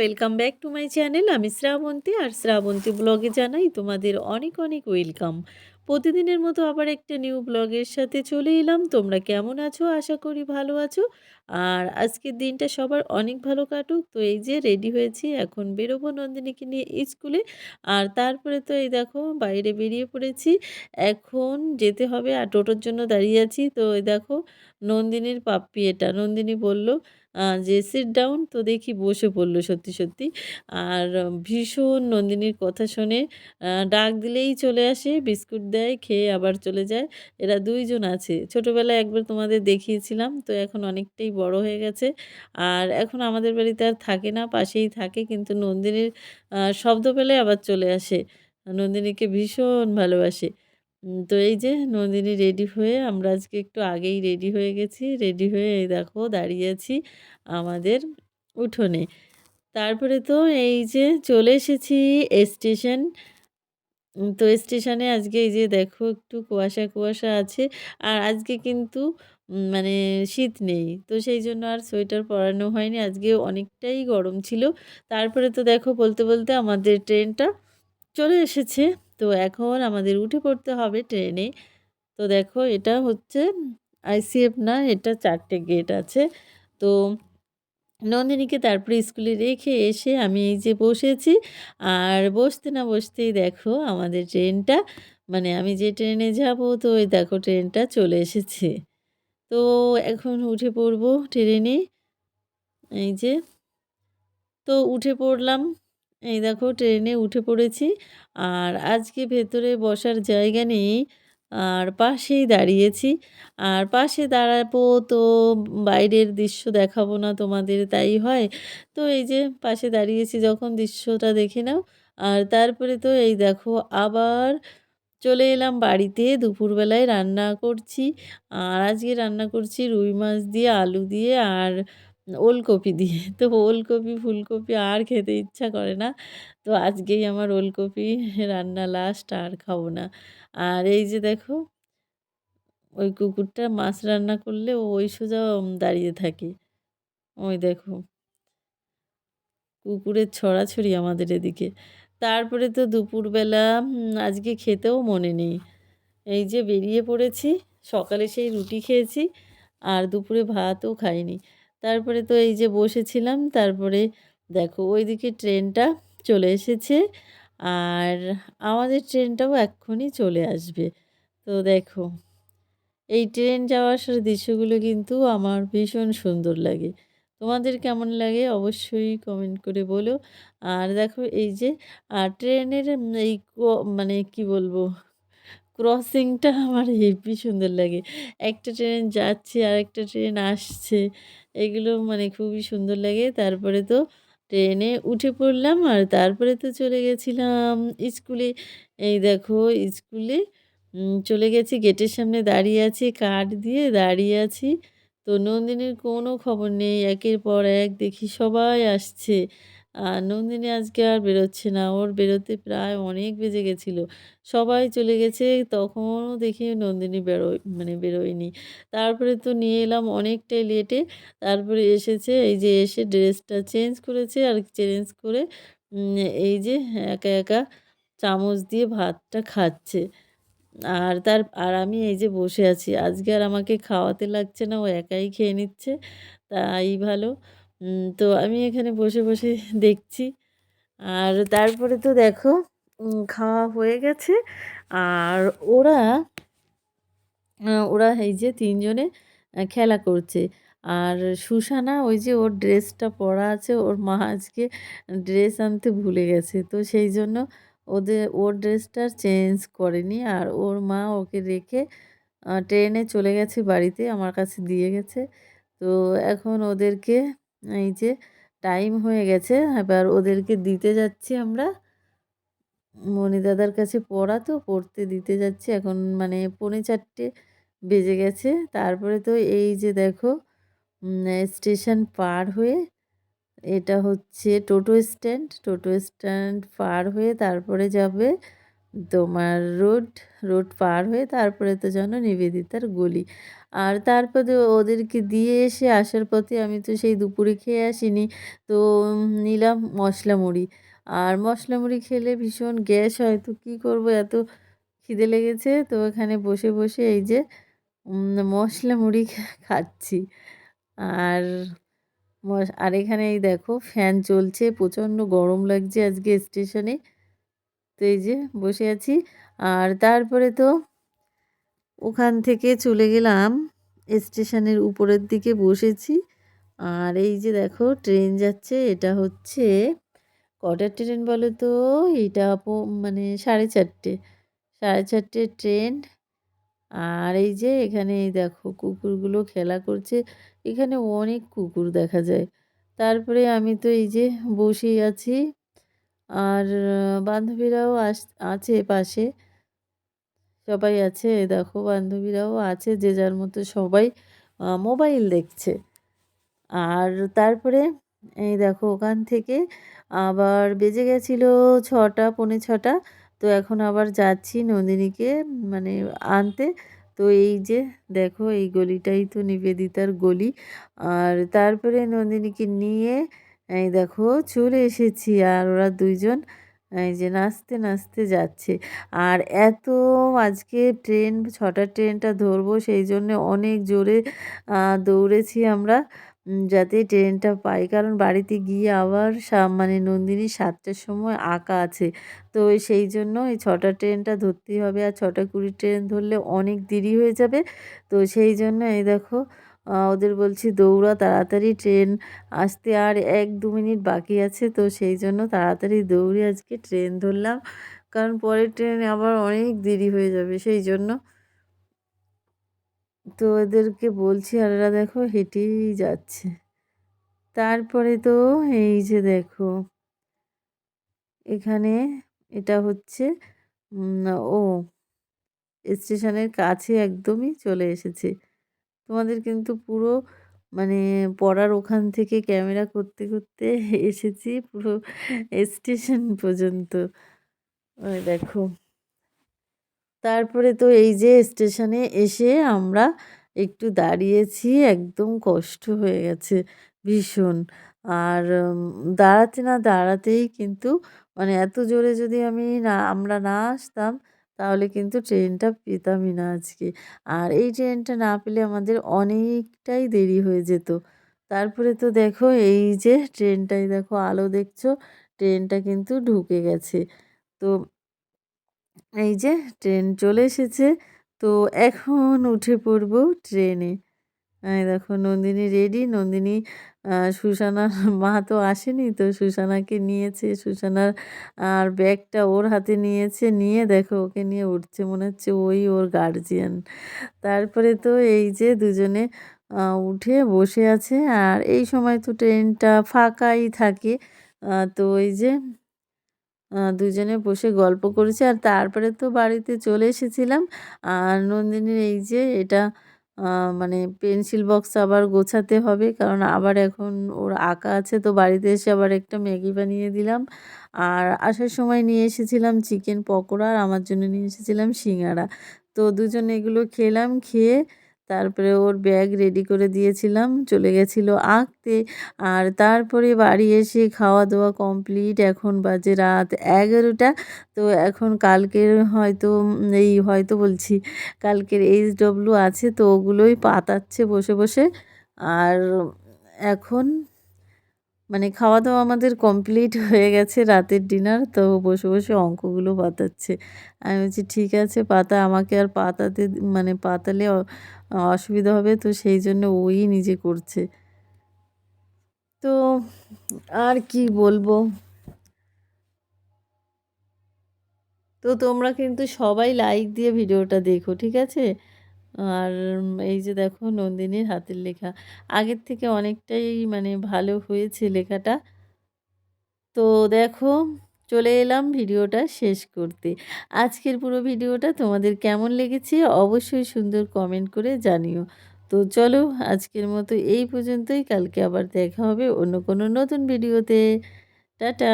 Welcome back to my channel আমি শ্রাবন্তী আর শ্রাবন্তী ব্লগে জানাই তোমাদের অনেক অনেক ওয়েলকাম প্রতিদিনের মতো আবার একটা নিউ ব্লগের সাথে চলে এলাম। তোমরা কেমন আছো? আশা করি ভালো আছো। আর আজকের দিনটা সবার অনেক ভালো কাটুক। তো এই যে রেডি হয়েছি, এখন বেরোবো নন্দিনীকে নিয়ে স্কুলে। আর তারপরে তো এই দেখো, বাইরে বেরিয়ে পড়েছি। এখন যেতে হবে আর টোটোর জন্য দাঁড়িয়ে আছি। তো এই দেখো, নন্দিনীর পাপ্পি এটা। নন্দিনী বলল যে সিট ডাউন তো দেখি বসে পড়ল সত্যি সত্যি। আর ভীষণ নন্দিনীর কথা শুনে ডাক দিলেই চলে আসে, বিস্কুট দেয়, খেয়ে আবার চলে যায়। এরা দুইজন আছে। ছোটোবেলায় একবার তোমাদের দেখিয়েছিলাম, তো এখন অনেকটাই বড় হয়ে গেছে। আর এখন আমাদের বাড়িতে আর থাকে না, পাশেই থাকে, কিন্তু নন্দিনীর শব্দ পেলে আবার চলে আসে। নন্দিনীকে ভীষণ ভালোবাসে। তো এই যে নন্দিনী রেডি হয়ে আমরা আজকে একটু আগেই রেডি হয়ে গেছি। রেডি হয়ে এই দেখো দাঁড়িয়ে আছি আমাদের উঠোনে। তারপরে তো এই যে চলে এসেছি স্টেশন। তো স্টেশনে আজকে এই যে দেখো একটু কুয়াশা কুয়াশা আছে আর আজকে কিন্তু মানে শীত নেই। তো সেই জন্য আর সোয়েটার পরানো হয়নি। আজকে অনেকটাই গরম ছিল। তারপরে তো দেখো বলতে বলতে আমাদের ট্রেনটা চলে এসেছে। তো এখন আমাদের উঠে পড়তে হবে ট্রেনে। তো দেখো এটা হচ্ছে আইসিএফ না, এটা চারটে গেট আছে। তো নন্দিনীকে তারপরে স্কুলে রেখে এসে আমি এই যে বসেছি। আর বসতে না বসতেই দেখো আমাদের ট্রেনটা মানে আমি যে ট্রেনে যাব, তো ওই দেখো ট্রেনটা চলে এসেছে। তো এখন উঠে পড়ব ট্রেনে। এই যে, তো উঠে পড়লাম। এই দেখো ট্রেনে উঠে পড়েছি। আর আজকে ভেতরে বসার জায়গা নেই। আর পাশেই দাঁড়িয়েছি। আর পাশে দাঁড়াবো তো বাইরের দৃশ্য দেখাবো না তোমাদের, তাই হয়? তো এই যে পাশে দাঁড়িয়েছি যখন দৃশ্যটা দেখে নাও। আর তারপরে তো এই দেখো আবার চলে এলাম বাড়িতে। দুপুরবেলায় রান্না করছি। আর আজকে রান্না করছি রুই মাছ দিয়ে, আলু দিয়ে আর ওলকপি দিয়ে। তো ওলকপি, ফুলকপি আর খেতে ইচ্ছা করে না। তো আজকেই আমার ওলকপি রান্না লাস্ট আর খাব না। আর এই যে দেখো, ওই কুকুরটা মাছ রান্না করলে ওই সোজা দাঁড়িয়ে থাকে। ওই দেখো, কুকুরের ছড়াছড়ি আমাদের এদিকে। তারপরে তো দুপুরবেলা আজকে খেতেও মনে নেই। এই যে বেরিয়ে পড়েছি, সকালে সেই রুটি খেয়েছি, আর দুপুরে ভাতও খাইনি। তারপরে তো এই যে বসেছিলাম, তারপরে দেখো ওইদিকে ট্রেনটা চলে এসেছে আর আমাদের ট্রেনটাও এক্ষুনি চলে আসবে। তো দেখো, এই ট্রেন যাওয়া আসার দৃশ্যগুলো কিন্তু আমার ভীষণ সুন্দর লাগে। তোমাদের কেমন লাগে অবশ্যই কমেন্ট করে বলো। আর দেখো এই যে ট্রেনের এই মানে কি বলব ক্রসিংটা আমার হেভি সুন্দর লাগে। একটা ট্রেন যাচ্ছে আর একটা ট্রেন আসছে, এগুলো মানে খুবই সুন্দর লাগে। তারপরে তো ট্রেনে উঠে পড়লাম আর তারপরে তো চলে গেছিলাম স্কুলে। এই দেখো স্কুলে চলে গেছি, গেটের সামনে দাঁড়িয়ে আছি, কাঠ দিয়ে দাঁড়িয়ে আছি। তো নন্দিনীর কোনো খবর নেই, একের পর এক দেখি সবাই আসছে। আর নন্দিনী আজকে আর বেরোচ্ছে না। ওর বেরোতে প্রায় অনেক বেজে গেছিল। সবাই চলে গেছে, তখনও দেখি নন্দিনী বেরোয় মানে বেরোয়নি। তারপরে তো নিয়ে এলাম অনেকটাই লেটে। তারপরে এসেছে, এই যে এসে ড্রেসটা চেঞ্জ করেছে আর চেঞ্জ করে এই যে একা একা চামচ দিয়ে ভাতটা খাচ্ছে। আর তার, আর আমি এই যে বসে আছি। আজকে আর আমাকে খাওয়াতে লাগছে না, ও একাই খেয়ে নিচ্ছে। তাই ভালো। তো আমি এখানে বসে বসে দেখছি। আর তারপরে তো দেখো খাওয়া হয়ে গেছে। আর ওরা ওরা এই যে তিনজনে খেলা করছে। আর সুসানা ওই যে ওর ড্রেসটা পরা আছে, ওর মা আজকে ড্রেস আনতে ভুলে গেছে। তো সেই জন্য ওদের, ওর ড্রেসটা চেঞ্জ করেনি। আর ওর মা ওকে রেখে ট্রেনে চলে গেছে বাড়িতে, আমার কাছে দিয়ে গেছে। তো এখন ওদেরকে এই যে টাইম হয়ে গেছে, এবার ওদেরকে দিতে যাচ্ছি আমরা। মণি দাদার কাছে পড়া তো, পড়তে দিতে যাচ্ছি। এখন মানে পৌনে চারটে বেজে গেছে। তারপরে তো এই যে দেখো স্টেশন পার হয়ে এটা হচ্ছে টোটো স্ট্যান্ড টোটো স্ট্যান্ড পার হয়ে তারপরে যাবে তোমার রোড, রোড পার হয়ে তারপরে তো জানো নিবেদিতার গলি। আর তারপরে ওদেরকে দিয়ে এসে আসার পথে আমি তো সেই দুপুরে খেয়ে আসিনি। তো নিলাম মশলা মুড়ি। আর মশলা মুড়ি খেলে ভীষণ গ্যাস হয় তো কী করব এত খিদে লেগেছে তো এখানে বসে, বসে এই যে মশলা মুড়ি খাচ্ছি। আর আর এখানে এই দেখো ফ্যান চলছে প্রচণ্ড গরম লাগছে আজকে স্টেশনে। তো এই যে বসে আছি। আর তারপরে তো ওখান থেকে চলে গেলাম, স্টেশনের উপরের দিকে বসেছি। আর এই যে দেখো, ট্রেন যাচ্ছে, এটা হচ্ছে কটার ট্রেন বলো তো? এটা মানে সাড়ে চারটে সাড়ে চারটে ট্রেন। আর এই যে এখানে দেখো, কুকুরগুলো খেলা করছে। এখানে অনেক কুকুর দেখা যায়। তারপরে আমি তো এই যে বসেই আছি। আর বান্ধবীরাও আস, আছে পাশে। সবাই আছে, দেখো বান্ধবীরাও আছে, যে যার মতো সবাই মোবাইল দেখছে। আর তারপরে, এই দেখো ওখান থেকে আবার বেজে গেছিল ছটা, পৌনে ছটা। তো এখন আবার যাচ্ছি নন্দিনীকে মানে আনতে। তো এই যে দেখো এই গলিটাই তো নিবেদিতার গলি। আর তারপরে নন্দিনীকে নিয়ে এই দেখো চলে এসেছি আর ওরা দুইজন, এই যে নাচতে নাচতে যাচ্ছে। আর এত আজকে ট্রেন ছটার ট্রেনটা ধরবো, সেই জন্যে অনেক জোরে দৌড়েছি আমরা যাতে ট্রেনটা পাই। কারণ বাড়িতে গিয়ে আবার মানে নন্দিনী সাতটার সময় আঁকা আছে। তো সেই জন্য এই ছটা ট্রেনটা ধরতেই হবে। আর ছটা কুড়ি ট্রেন ধরলে অনেক দেরি হয়ে যাবে। তো সেই জন্য এই দেখো ওদের বলছি, দৌড়া তাড়াতাড়ি, ট্রেন আসতে আর এক দু মিনিট বাকি আছে। তো সেই জন্য তাড়াতাড়ি দৌড়ে আজকে ট্রেন ধরলাম। কারণ পরের ট্রেনে আবার অনেক দেরি হয়ে যাবে সেই জন্য। তো এদেরকে বলছি আর এরা দেখো হেঁটেই যাচ্ছে। তারপরে তো এই যে দেখো, এখানে এটা হচ্ছে ও, স্টেশনের কাছে একদমই চলে এসেছে। তোমাদের কিন্তু পুরো মানে পড়ার ওখান থেকে ক্যামেরা করতে করতে এসেছি পুরো স্টেশন পর্যন্ত। দেখো। তারপরে তো এই যে স্টেশনে এসে আমরা একটু দাঁড়িয়েছি, একদম কষ্ট হয়ে গেছে, ভীষণ। আর দাঁড়াতে না দাঁড়াতেই কিন্তু মানে এত জোরে যদি আমি না, আমরা না আসতাম তাহলে কিন্তু ট্রেনটা পেতামই না আজকে। আর এই ট্রেনটা না পেলে আমাদের অনেকটাই দেরি হয়ে যেত। তারপরে তো দেখো, এই যে ট্রেনটাই দেখো আলো দেখছ, ট্রেনটা কিন্তু ঢুকে গেছে। তো এই যে ট্রেন চলে এসেছে, তো এখন উঠে পড়ব ট্রেনে। দেখো, নন্দিনী রেডি, নন্দিনী সুসানার মা তো আসেনি, তো সুসানাকে নিয়েছে। সুসানার আর ব্যাগটা ওর হাতে নিয়েছে, নিয়ে দেখো ওকে নিয়ে উঠছে, মনে হচ্ছে ওই ওর গার্জিয়ান তারপরে তো এই যে দুজনে উঠে বসে আছে আর এই সময় তো ট্রেনটা ফাঁকাই থাকে। তো এই যে দুজনে বসে গল্প করেছি আর তারপরে তো বাড়িতে চলে এসেছিলাম। আর নন্দিনীর এই যে এটা মানে পেন্সিল বক্স আবার গোছাতে হবে। কারণ আবার এখন ওর আঁকা আছে, তো বাড়িতে এসে আবার একটা ম্যাগি বানিয়ে দিলাম। আর আসার সময় নিয়ে এসেছিলাম চিকেন পকোড়া আর আমার জন্য নিয়ে এসেছিলাম সিঙ্গারা। তো দুজনে এগুলো খেলাম, খেয়ে তারপরে ওর ব্যাগ রেডি করে দিয়েছিলাম, চলে গেছিল আঁকতে। আর তারপরে বাড়ি এসে খাওয়া দাওয়া কমপ্লিট এখন বাজে রাত এগারোটা। তো এখন কালকের হয়তো এই হয়তো বলছি, কালকের এইচ ডব্লিউ আছে তো ওগুলোই পাতাচ্ছে বসে বসে। আর এখন মানে খাওয়া দাওয়া আমাদের কমপ্লিট হয়ে গেছে রাতের ডিনার তো বসে বসে অঙ্কগুলো পাতাচ্ছে। আমি বলছি, ঠিক আছে, পাতা, আমাকে আর পাতাতে মানে পাতালে অসুবিধা হবে, তো সেই জন্য ওই নিজে করছে। তো আর কি বলব? তো তোমরা কিন্তু সবাই লাইক দিয়ে ভিডিওটা দেখো, ঠিক আছে? আর এই যে দেখো নন্দিনীর হাতের লেখা। আগের থেকে অনেকটাই মানে ভালো হয়েছে লেখাটা। তো দেখো, চলে এলাম ভিডিওটা শেষ করতে। আজকের পুরো ভিডিওটা তোমাদের কেমন লেগেছে অবশ্যই সুন্দর কমেন্ট করে জানিও। তো চলো, আজকের মতো এই পর্যন্তই। কালকে আবার দেখা হবে অন্য কোনো নতুন ভিডিওতে। টাটা!